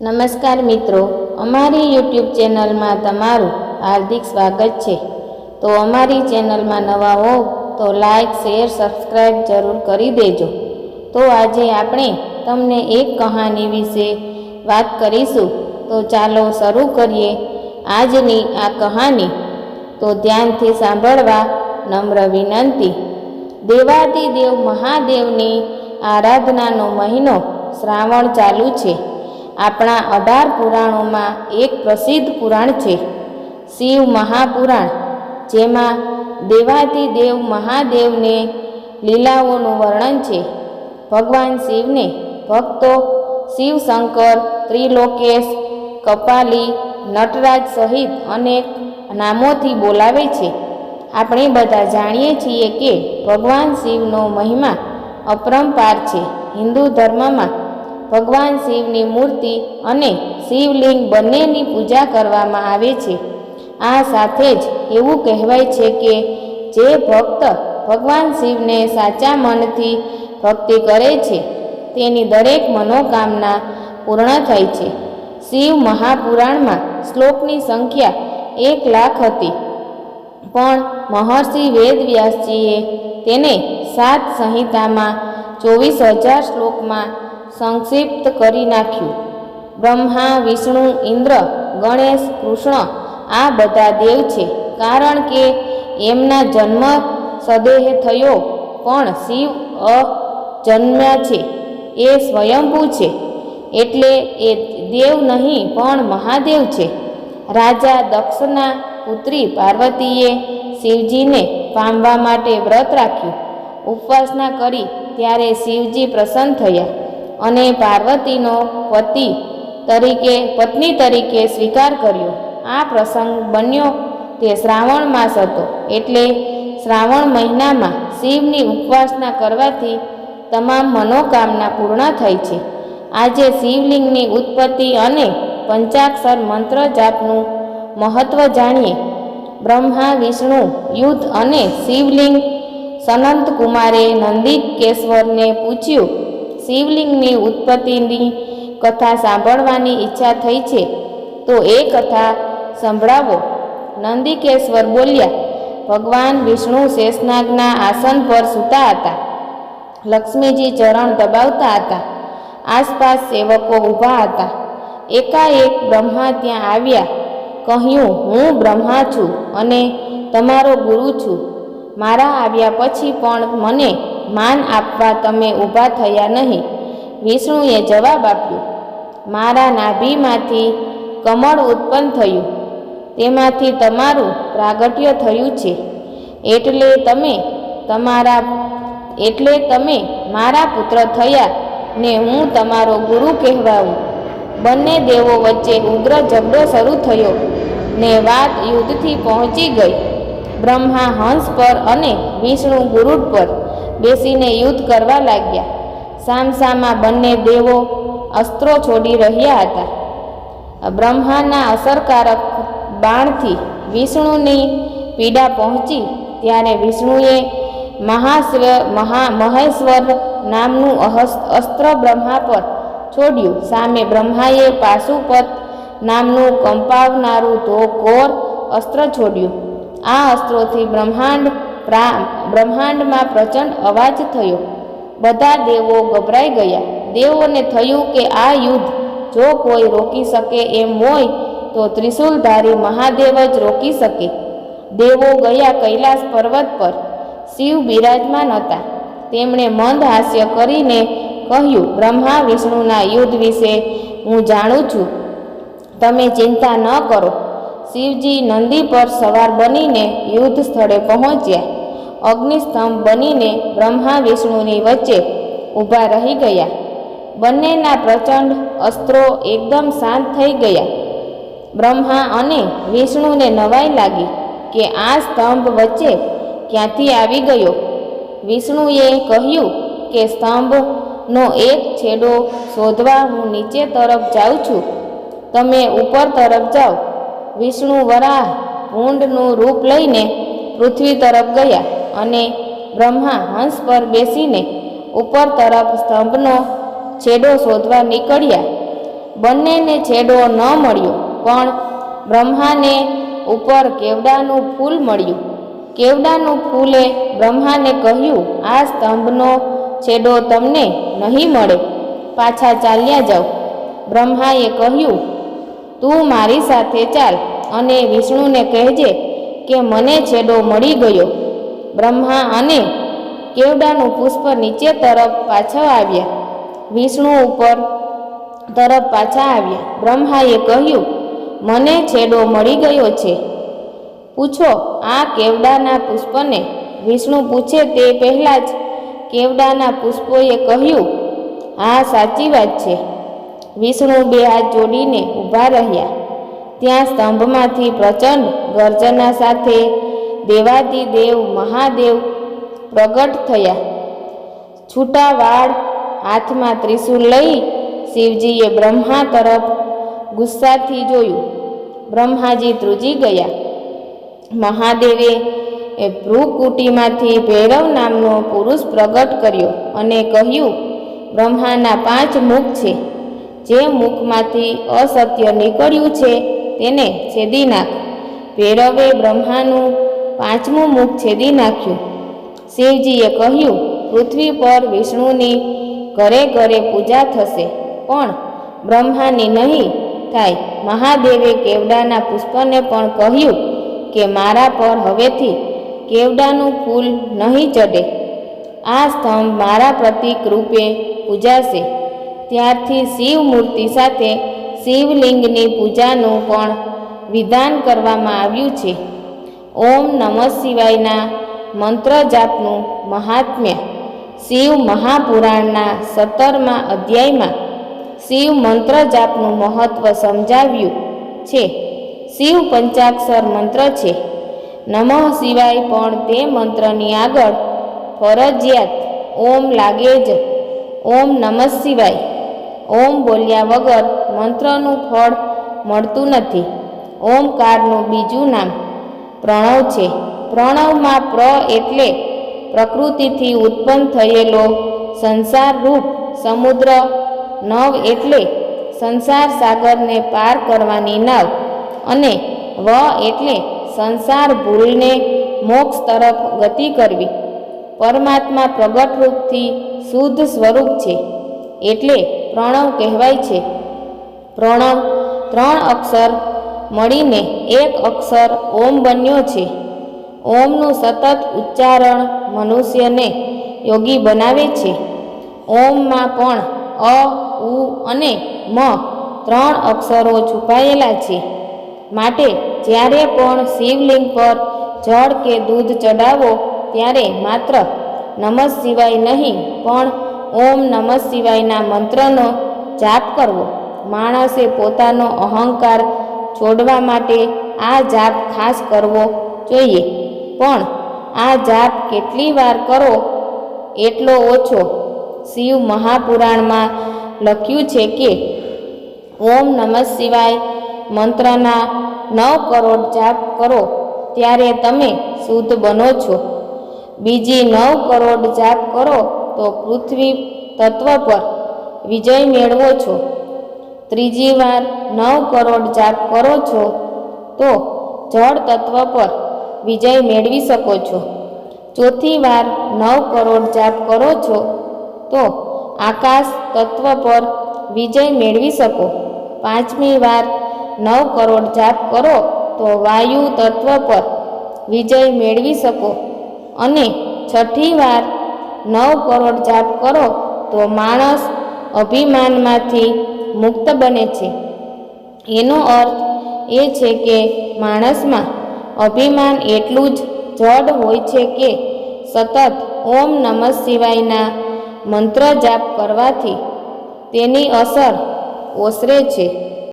નમસ્કાર મિત્રો, અમારી યુટ્યુબ ચેનલમાં તમારું હાર્દિક સ્વાગત છે. તો અમારી ચેનલમાં નવા હો તો લાઈક, શેર સબસ્ક્રાઈબ જરૂર કરી દેજો. તો આજે આપણે તમને એક કહાની વિશે વાત કરીશું. તો ચાલો શરૂ કરીએ આજની આ કહાની. તો ધ્યાનથી સાંભળવા નમ્ર વિનંતી. દેવાદિદેવ મહાદેવની આરાધનાનો મહિનો શ્રાવણ ચાલુ છે. આપણા અઢાર પુરાણોમાં એક પ્રસિદ્ધ પુરાણ છે. શિવ મહાપુરાણ, જેમાં દેવાદિદેવ મહાદેવને લીલાઓનું વર્ણન છે. ભગવાન શિવને ભક્તો શિવશંકર ત્રિલોકેશ, કપાલી, નટરાજ સહિત અનેક નામોથી બોલાવે છે. આપણે બધા જાણીએ છીએ કે ભગવાન શિવનો મહિમા અપરંપાર છે. હિન્દુ ધર્મમાં ભગવાન શિવની મૂર્તિ અને શિવલિંગ બંનેની પૂજા કરવામાં આવે છે. આ સાથે જ એવું કહેવાય છે કે જે ભક્ત ભગવાન શિવને સાચા મનથી ભક્તિ કરે છે, તેની દરેક મનોકામના પૂર્ણ થાય છે. શિવ મહાપુરાણમાં શ્લોકની સંખ્યા એક લાખ હતી. પણ મહર્ષિ વેદવ્યાસજીએ તેને સાત સંહિતામાં ચોવીસ હજાર શ્લોકમાં સંક્ષિપ્ત કરી નાખ્યું. બ્રહ્મા, વિષ્ણુ, ઇન્દ્ર, ગણેશ, કૃષ્ણ આ બધા દેવ છે. કારણ કે એમના જન્મ સદેહ થયો, પણ શિવ અજન્મ્યા છે. એ સ્વયંભૂ છે. એટલે એ દેવ નહીં, પણ મહાદેવ છે. રાજા દક્ષના પુત્રી પાર્વતીએ શિવજીને પામવા માટે વ્રત રાખ્યું. ઉપવાસના કરી, ત્યારે શિવજી પ્રસન્ન થયા. અને પાર્વતીનો પતિ તરીકે, પત્ની તરીકે સ્વીકાર કર્યો. આ પ્રસંગ બન્યો તે શ્રાવણ માસ હતો. એટલે શ્રાવણ મહિનામાં શિવની ઉપવાસના કરવાથી તમામ મનોકામના પૂર્ણ થઈ છે. આજે શિવલિંગની ઉત્પત્તિ અને પંચાક્ષર મંત્ર જાપનું મહત્વ જાણીએ. બ્રહ્મા, વિષ્ણુ, યુદ્ધ અને શિવલિંગ, સનંત કુમારે નંદિકેશ્વરને પૂછ્યું શિવલિંગની ઉત્પત્તિની કથા સાંભળવાની ઈચ્છા થઈ છે, તો એ કથા સંભળાવો. નંદિકેશ્વર બોલ્યા, ભગવાન વિષ્ણુ શેષનાગના આસન પર સૂતા હતા. લક્ષ્મીજી ચરણ દબાવતા હતા. આસપાસ સેવકો ઊભા હતા. એકાએક બ્રહ્મા ત્યાં આવ્યા. કહ્યું, હું બ્રહ્મા છું અને તમારો ગુરુ છું. મારા આવ્યા પછી પણ મને માન આપવા તમે ઊભા થયા નહીં. વિષ્ણુએ જવાબ આપ્યો, મારા નાભીમાંથી કમળ ઉત્પન્ન થયું. તેમાંથી તમારું પ્રાગટ્ય થયું છે. એટલે તમે તમારા, એટલે તમે મારા પુત્ર થયા ને હું તમારો ગુરુ કહેવાઉં. બંને દેવો વચ્ચે ઉગ્ર ઝઘડો શરૂ થયો ને વાત યુદ્ધથી પહોંચી ગઈ. બ્રહ્મા હંસ પર અને વિષ્ણુ ગુરુડ પર બેસીને યુદ્ધ કરવા લાગ્યા. સામસામા બંને દેવો અસ્ત્રો છોડી રહ્યા હતા. બ્રહ્માના અસરકારક બાણથી વિષ્ણુની પીડા પહોંચી ત્યારે વિષ્ણુએ મહાસ્વ, મહા, મહેશ્વર નામનું અસ્ત્ર બ્રહ્મા પર છોડ્યું. સામે બ્રહ્માએ પાશુપત નામનું કંપાવનારું ઘોર અસ્ત્ર છોડ્યું. આ અસ્ત્રોથી બ્રહ્માંડ બ્રહ્માંડમાં પ્રચંડ અવાજ થયો. બધા દેવો ગભરાઈ ગયા. દેવોને થયું કે આ યુદ્ધ જો કોઈ રોકી શકે એમ હોય, તો ત્રિશુલધારી મહાદેવ જ રોકી શકે. દેવો ગયા કૈલાસ પર્વત પર. શિવ બિરાજમાન હતા. તેમણે મંદ હાસ્ય કરીને કહ્યું, બ્રહ્મા વિષ્ણુના યુદ્ધ વિશે હું જાણું છું. તમે ચિંતા ન કરો. શિવજી નંદી પર સવાર બનીને યુદ્ધ સ્થળે પહોંચ્યા. અગ્નિસ્તંભ બનીને બ્રહ્મા વિષ્ણુની વચ્ચે ઊભા રહી ગયા. બંનેના પ્રચંડ અસ્ત્રો એકદમ શાંત થઈ ગયા. બ્રહ્મા અને વિષ્ણુને નવાઈ લાગી કે આ સ્તંભ વચ્ચે ક્યાંથી આવી ગયો. વિષ્ણુએ કહ્યું કે સ્તંભનો એક છેડો શોધવા હું નીચે તરફ જાઉં છું. તમે ઉપર તરફ જાઓ. વિષ્ણુ વરાહ ભૂંડનું રૂપ લઈને પૃથ્વી તરફ ગયા. અને બ્રહ્મા હંસ પર બેસીને ઉપર તરફ સ્તંભનો છેડો શોધવા નીકળ્યા. બંનેને છેડો ન મળ્યો, પણ બ્રહ્માને ઉપર કેવડાનું ફૂલ મળ્યું. કેવડાનું ફૂલે બ્રહ્માને કહ્યું, આ સ્તંભનો છેડો તમને નહીં મળે. પાછા ચાલ્યા જાઓ. બ્રહ્માએ કહ્યું, તું મારી સાથે ચાલ અને વિષ્ણુને કહેજે કે મને છેડો મળી ગયો. બ્રહ્મા અને કેવડાનું પુષ્પ નીચે તરફ પાછા આવ્યા. વિષ્ણુ ઉપર તરફ પાછા આવ્યા. બ્રહ્માએ કહ્યું, મને છેડો મળી ગયો છે. પૂછો, આ કેવડાના પુષ્પને? વિષ્ણુ પૂછે, તે પહેલાં જ કેવડાના પુષ્પોએ કહ્યું, હા, સાચી વાત છે. વિષ્ણુ બે હાથ જોડીને ઊભા રહ્યા. ત્યાં સ્તંભમાંથી પ્રચંડ ગર્જના સાથે દેવાદિદેવ મહાદેવ પ્રગટ થયા. છૂટા વાળ હાથમાં ત્રિશૂલ લઈ શિવજીએ બ્રહ્મા તરફ ગુસ્સાથી જોયું. બ્રહ્માજી ત્રુજી ગયા. મહાદેવે એ ભ્રુકુટીમાંથી ભૈરવ નામનો પુરુષ પ્રગટ કર્યો અને કહ્યું, બ્રહ્માના પાંચ મુખ છે. જે મુખમાંથી અસત્ય નીકળ્યું છે તેને છેદી નાખ. ભૈરવે બ્રહ્માનું પાંચમું મુખ છેદી નાખ્યું. શિવજીએ કહ્યું, પૃથ્વી પર વિષ્ણુની ઘરે ઘરે પૂજા થશે, પણ બ્રહ્માની નહીં થાય. મહાદેવે કેવડાના પુષ્પને પણ કહ્યું કે, મારા પર હવેથી કેવડાનું ફૂલ નહીં ચડે. આ સ્તંભ મારા પ્રતિક રૂપે પૂજાશે. ત્યારથી શિવ મૂર્તિ સાથે શિવલિંગની પૂજાનું પણ વિધાન કરવામાં આવ્યું છે. ઓમ નમઃ શિવાયના મંત્ર જાપનું મહાત્મ્ય. શિવ મહાપુરાણના સત્તરમા અધ્યાયમાં શિવ મંત્ર જાપનું મહત્વ સમજાવ્યું છે. શિવ પંચાક્ષર મંત્ર છે. નમઃ શિવાય પણ તે મંત્રની આગળ ફરજિયાત ઓમ લાગે જ. ઓમ નમઃ શિવાય. ઓમ બોલ્યા વગર મંત્રનું ફળ મળતું નથી. ઓમકારનું બીજું નામ પ્રણવ છે. પ્રણવમાં પ્ર એટલે પ્રકૃતિથી ઉત્પન્ન થયેલો સંસાર રૂપ સમુદ્ર, નવ એટલે સંસાર સાગરને પાર કરવાની નાવ અને વ એટલે સંસાર ભૂલને મોક્ષ તરફ ગતિ કરવી. પરમાત્મા પ્રગટ રૂપથી શુદ્ધ સ્વરૂપ છે એટલે પ્રણવ કહેવાય છે. પ્રણવ ત્રણ અક્ષર મળીને એક અક્ષર ઓમ બન્યો છે. ઓમનું સતત ઉચ્ચારણ મનુષ્યને યોગી બનાવે છે. ઓમમાં પણ અ, ઉ અને મ ત્રણ અક્ષરો છુપાયેલા છે. માટે જ્યારે પણ શિવલિંગ પર જળ કે દૂધ ચડાવો ત્યારે માત્ર નમઃ શિવાય નહીં, પણ ઓમ નમઃ શિવાયના મંત્રનો જાપ કરવો. માણસે પોતાનો અહંકાર છોડવા માટે આ જાપ ખાસ કરવો જોઈએ. પણ આ જાપ કેટલી વાર કરો એટલો ઓછો. શિવ મહાપુરાણમાં લખ્યું છે કે, ઓમ નમઃ શિવાય મંત્રના નવ કરોડ જાપ કરો ત્યારે તમે શુદ્ધ બનો છો. બીજી નવ કરોડ જાપ કરો તો પૃથ્વી તત્વ પર વિજય મેળવો છો. ત્રીજી વાર નવ કરોડ જાપ કરો છો, તો જળ તત્વ પર વિજય મેળવી શકો છો. ચોથી વાર નવ કરોડ જાપ કરો છો, તો આકાશ તત્વ પર વિજય મેળવી શકો. પાંચમી વાર નવ કરોડ જાપ કરો, તો વાયુ તત્વ પર વિજય મેળવી શકો. અને છઠ્ઠી વાર નવ કરોડ જાપ કરો, તો માણસ અભિમાનમાંથી મુક્ત બને છે. એનો અર્થ એ છે કે માણસમાં અભિમાન એટલું જ જડ હોય છે કે સતત ઓમ નમઃ શિવાયના મંત્ર જાપ કરવાથી તેની અસર ઓસરે છે.